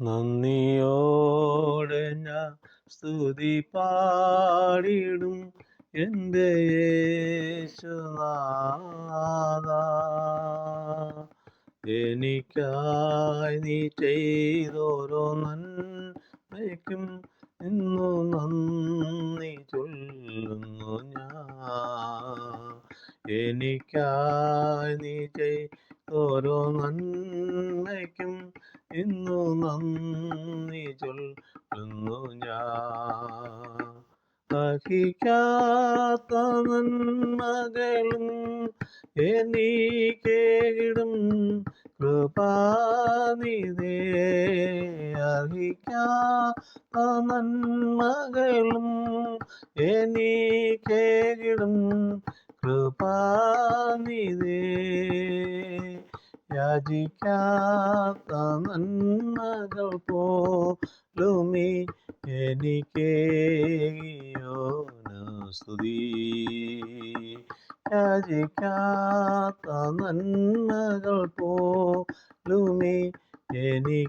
നന്ദിയോടെ ഞാൻ സ്തുതി പാടിടും എന്റെ യേശുനാഥ. എനിക്കായി നീ ചെയ്തോരോ നന്മയ്ക്കും എനിക്കായി നീ ചെയ്തോരോ നന്മയ്ക്കും ഇന്നു നന്ദി ചൊല്ലുന്നു ഞാൻ. അർഹിക്കാത്ത നന്മകളും എനിക്കേകിടും കൃപാനിതേ അർഹിക്കാത്ത നന്മകളും എനിക്കേകിടും കൃപാനിധേ യാചിക്കാത്ത നന്മകൾ പോലുമി എനിക്കേകിയോനു സ്തുതി. യാചിക്കാത്ത നന്മകൾ പോലുമി എനിക്കേകിയോനു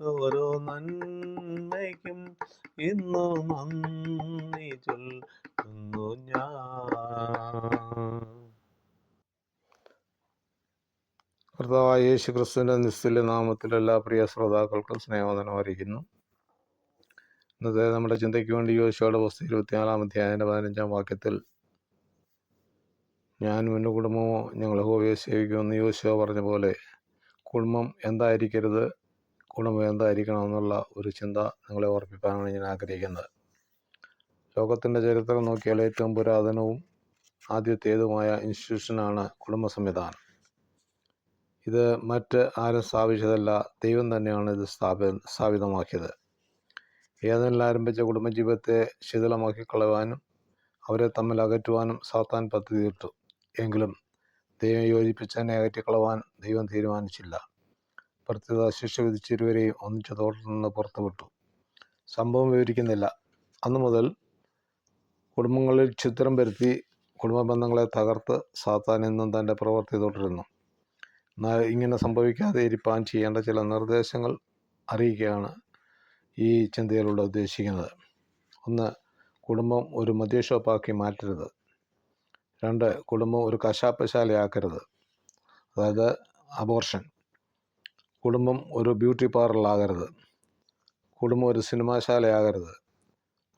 ചെയ്തോരോ നന്മയ്ക്കും ഇന്നു നന്ദി ചൊല്ലുന്നു ഞാൻ. കർത്താവായ യേശു ക്രിസ്തുവിന്റെ നിസ്തുല്യ നാമത്തിൽ എല്ലാ പ്രിയ ശ്രോതാക്കൾക്കും സ്നേഹവന്ദനം അറിയിക്കുന്നു. ഇന്നത്തെ നമ്മുടെ ചിന്തയ്ക്ക് വേണ്ടി യോശുവയുടെ പുസ്തകം ഇരുപത്തിനാലാം അധ്യായന്റെ പതിനഞ്ചാം വാക്യത്തിൽ ഞാനും എന്റെ കുടുംബമോ ഞങ്ങൾ ഹോവയെ സേവിക്കുമെന്ന് യോശുവ പറഞ്ഞ പോലെ കുടുംബം എന്തായിരിക്കരുത്? കുടുംബം എന്തായിരിക്കണം എന്നുള്ള ഒരു ചിന്ത നിങ്ങളെ ഓർപ്പിക്കാനാണ് ഞാൻ ആഗ്രഹിക്കുന്നത്. ലോകത്തിന്റെ ചരിത്രം നോക്കിയാൽ ഏറ്റവും പുരാതനവും ആദ്യത്തേതുമായ ഇൻസ്റ്റിറ്റ്യൂഷനാണ് കുടുംബ സംവിധാനം ഇത് മറ്റ് ആരും സ്ഥാപിച്ചതല്ല ദൈവം തന്നെയാണ് ഇത് സ്ഥാപി സ്ഥാപിതമാക്കിയത്. ഏതെല്ലാം ആരംഭിച്ച കുടുംബജീവിതത്തെ ശിഥിലമാക്കി കളയുവാനും അവരെ തമ്മിൽ അകറ്റുവാനും സാത്താൻ പദ്ധതിയിട്ടു. എങ്കിലും ദൈവം യോജിപ്പിച്ചതിനെ അകറ്റിക്കളവാൻ ദൈവം തീരുമാനിച്ചില്ല. പ്രത്യേക ശിക്ഷ വിധിച്ചിരുവരെയും ഒന്നിച്ച് തോട്ടത്തിൽ നിന്ന് പുറത്തുവിട്ടു സംഭവം വിവരിക്കുന്നില്ല. അന്നു മുതൽ കുടുംബങ്ങളിൽ ചിത്രം വരുത്തി കുടുംബ ബന്ധങ്ങളെ തകർത്ത് സാത്താൻ എന്നും തന്റെ പ്രവൃത്തി തുടരുന്നു. ഇങ്ങനെ സംഭവിക്കാതെ ഇരിപ്പാൻ ചെയ്യേണ്ട ചില നിർദ്ദേശങ്ങൾ അറിയിക്കുകയാണ് ഈ ചിന്തയിലൂടെ ഉദ്ദേശിക്കുന്നത്. ഒന്ന് കുടുംബം ഒരു മദ്യഷോപ്പാക്കി മാറ്റരുത്. രണ്ട് കുടുംബം ഒരു കശാപ്പശാലയാക്കരുത്. അതായത് അബോർഷൻ കുടുംബം ഒരു ബ്യൂട്ടി പാർലറാകരുത് കുടുംബം ഒരു സിനിമാശാലയാകരുത്.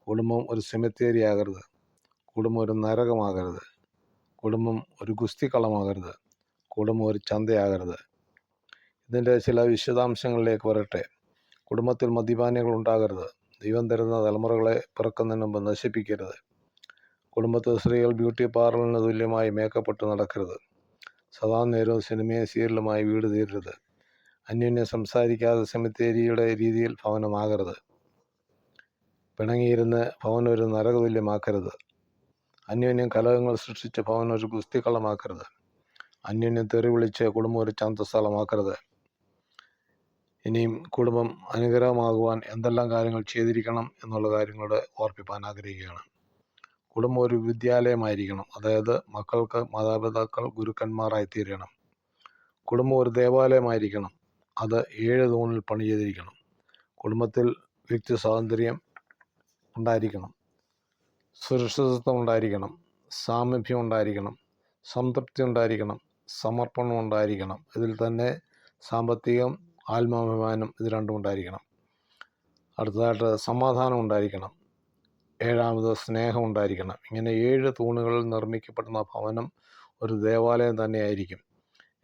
കുടുംബം ഒരു സെമിത്തേരി ആകരുത് കുടുംബം ഒരു നരകമാകരുത്. കുടുംബം ഒരു ഗുസ്തിക്കളമാകരുത് കുടുംബം ഒരു ചന്തയാകരുത്. ഇതിന്റെ ചില വിശദാംശങ്ങളിലേക്ക് വരട്ടെ. കുടുംബത്തിൽ മദ്യപാനികൾ ഉണ്ടാകരുത്. ദൈവം തരുന്ന തലമുറകളെ പിറക്കുന്നതിന് മുമ്പ് നശിപ്പിക്കരുത്. കുടുംബത്തിൽ സ്ത്രീകൾ ബ്യൂട്ടി പാർലറിന് തുല്യമായി മേക്കപ്പെട്ട് നടക്കരുത്. സദാ നേരവും സിനിമയും സീരിയലുമായി വീട് തീരരുത്. അന്യോന്യം സംസാരിക്കാതെ സെമിത്തേരിയുടെ രീതിയിൽ ഭവനമാകരുത്. പിണങ്ങിയിരുന്ന് ഭവനം ഒരു നരകതുല്യമാക്കരുത്. അന്യോന്യം കലഹങ്ങൾ സൃഷ്ടിച്ച് ഭവനം ഒരു ഗുസ്തിക്കളമാക്കരുത് അന്യോന്യം തെറി വിളിച്ച് കുടുംബം ഒരു ചന്തസ്ഥലമാക്കരുത്. ഇനിയും കുടുംബം അനുഗ്രഹമാകുവാൻ എന്തെല്ലാം കാര്യങ്ങൾ ചെയ്തിരിക്കണം എന്നുള്ള കാര്യങ്ങളോട് ഓർപ്പിപ്പാൻ ആഗ്രഹിക്കുകയാണ്. കുടുംബം ഒരു വിദ്യാലയമായിരിക്കണം. അതായത് മക്കൾക്ക് മാതാപിതാക്കൾ ഗുരുക്കന്മാരായി തീരണം കുടുംബം ഒരു ദേവാലയമായിരിക്കണം. അത് ഏഴ് തൂണിൽ പണി ചെയ്തിരിക്കണം. കുടുംബത്തിൽ വ്യക്തി സ്വാതന്ത്ര്യം ഉണ്ടായിരിക്കണം. സുരക്ഷിതത്വം ഉണ്ടായിരിക്കണം. സാമീപ്യം ഉണ്ടായിരിക്കണം. സംതൃപ്തി ഉണ്ടായിരിക്കണം. സമർപ്പണം ഉണ്ടായിരിക്കണം. ഇതിൽ തന്നെ സാമ്പത്തികം ആത്മാഭിമാനം ഇത് രണ്ടും ഉണ്ടായിരിക്കണം. അടുത്തതായിട്ട് സമാധാനം ഉണ്ടായിരിക്കണം. ഏഴാമത് സ്നേഹം ഉണ്ടായിരിക്കണം. ഇങ്ങനെ ഏഴ് തൂണുകളിൽ നിർമ്മിക്കപ്പെടുന്ന ഭവനം ഒരു ദേവാലയം തന്നെയായിരിക്കും.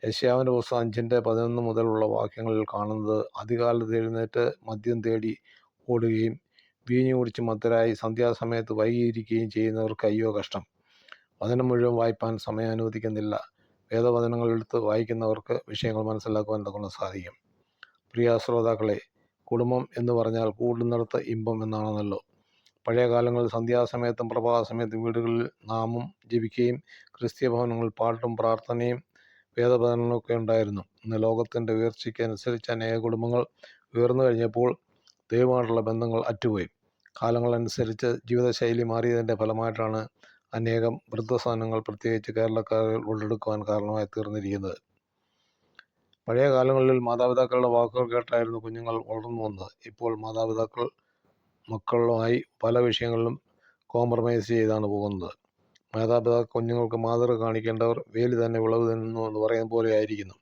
യശ്യാവിന്റെ പുസ്തകം അഞ്ചിന്റെ പതിനൊന്ന് മുതലുള്ള വാക്യങ്ങളിൽ കാണുന്നത് അധികാലത്ത് എഴുന്നേറ്റ് മദ്യം തേടി ഓടുകയും വീഞ്ഞു കുടിച്ച് മത്തരായി സന്ധ്യാസമയത്ത് വൈകിയിരിക്കുകയും ചെയ്യുന്നവർക്ക് അയ്യോ കഷ്ടം. വചനം മുഴുവൻ വായിപ്പാൻ സമയം അനുവദിക്കുന്നില്ല. വേദവചനങ്ങൾ എടുത്ത് വായിക്കുന്നവർക്ക് വിഷയങ്ങൾ മനസ്സിലാക്കുവാൻ തുടങ്ങുന്ന സാധിക്കും. പ്രിയ ശ്രോതാക്കളെ കുടുംബം എന്ന് പറഞ്ഞാൽ കൂടുന്നിടത്ത് ഇമ്പം എന്നാണെന്നല്ലോ. പഴയ കാലങ്ങളിൽ സന്ധ്യാസമയത്തും പ്രഭാതസമയത്തും വീടുകളിൽ നാമം ജപിക്കുകയും ക്രിസ്തീയ ഭവനങ്ങളിൽ പാട്ടും പ്രാർത്ഥനയും വേദപഠനമൊക്കെ ഉണ്ടായിരുന്നു. ഇന്ന് ലോകത്തിന്റെ ഉയർച്ചയ്ക്ക് അനുസരിച്ച് അനേക കുടുംബങ്ങൾ ഉയർന്നു കഴിഞ്ഞപ്പോൾ ദൈവമായിട്ടുള്ള ബന്ധങ്ങൾ അറ്റുപോയി. കാലങ്ങളനുസരിച്ച് ജീവിതശൈലി മാറിയതിന്റെ ഫലമായിട്ടാണ് അനേകം വൃദ്ധസദനങ്ങൾ പ്രത്യേകിച്ച് കേരളക്കാരിൽ ഉള്ളെടുക്കുവാൻ കാരണമായി തീർന്നിരിക്കുന്നത്. പഴയ കാലങ്ങളിൽ മാതാപിതാക്കളുടെ വാക്കുകൾ കേട്ടായിരുന്നു കുഞ്ഞുങ്ങൾ വളർന്നു വന്നത്. ഇപ്പോൾ മാതാപിതാക്കൾ മക്കളുമായി പല വിഷയങ്ങളിലും കോംപ്രമൈസ് ചെയ്താണ് പോകുന്നത്. മാതാപിതാക്കൾ കുഞ്ഞുങ്ങൾക്ക് മാതൃക കാണിക്കേണ്ടവർ വേലി തന്നെ വിളവ് തിന്നുന്നു എന്ന് പറയുന്ന പോലെ ആയിരിക്കുന്നു.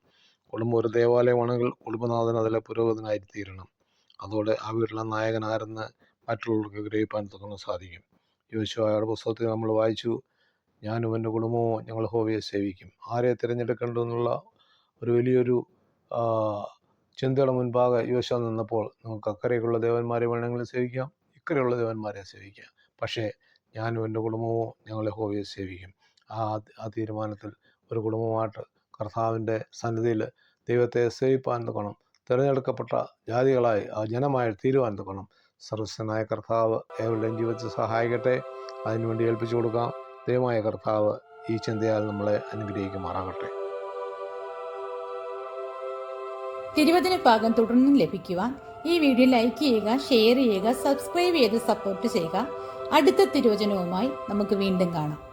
കുടുംബം ഒരു ദേവാലയമാണെങ്കിൽ കുടുംബനാഥൻ അതിലെ പുരോഗതനായി തീരണം അതോടെ ആ വീട്ടിലെ നായകൻ ആരെന്ന് മറ്റുള്ളവർക്ക് ഗ്രഹിപ്പാൻ തുടങ്ങാൻ സാധിക്കും. യോശുവയുടെ പുസ്തകത്തിൽ നമ്മൾ വായിച്ചു ഞാനും എന്റെ കുടുംബവും ഞങ്ങൾ ഹോവിയെ സേവിക്കും. ആരെ തിരഞ്ഞെടുക്കേണ്ടതെന്നുള്ള ഒരു വലിയൊരു ചിന്തയുടെ മുൻപാകെ യോശ നിന്നപ്പോൾ നമുക്ക് അക്കരയ്ക്കുള്ള ദേവന്മാരെ വേണമെങ്കിലും സേവിക്കാം ഇക്കരെയുള്ള ദേവന്മാരെ സേവിക്കാം. പക്ഷേ ഞാനും എന്റെ കുടുംബവും ഞങ്ങൾ യഹോവയെ സേവിക്കും. ആ ആ തീരുമാനത്തിൽ ഒരു കുടുംബമായിട്ട് കർത്താവിന്റെ സന്നിധിയിൽ ദൈവത്തെ സേവിപ്പാൻ തുടങ്ങണം തിരഞ്ഞെടുക്കപ്പെട്ട ജാതികളായി ആ ജനമായി തീരുവാൻ തുടങ്ങണം സർവസ്വനായ കർത്താവ് ഏവരുടെയും ജീവിതത്തിൽ സഹായിക്കട്ടെ. അതിനുവേണ്ടി ഏൽപ്പിച്ചു കൊടുക്കാം. ദൈവമായ കർത്താവ് ഈ ചിന്തയാൽ നമ്മളെ അനുഗ്രഹിക്കുമാറാകട്ടെ. തിരുവചന ഭാഗം തുടർന്നും ലഭിക്കുവാൻ ഈ വീഡിയോ ലൈക്ക് ചെയ്യുക ഷെയർ ചെയ്യുക സബ്സ്ക്രൈബ് ചെയ്ത് സപ്പോർട്ട് ചെയ്യുക. അടുത്ത തിരുവചനവുമായി നമുക്ക് വീണ്ടും കാണാം.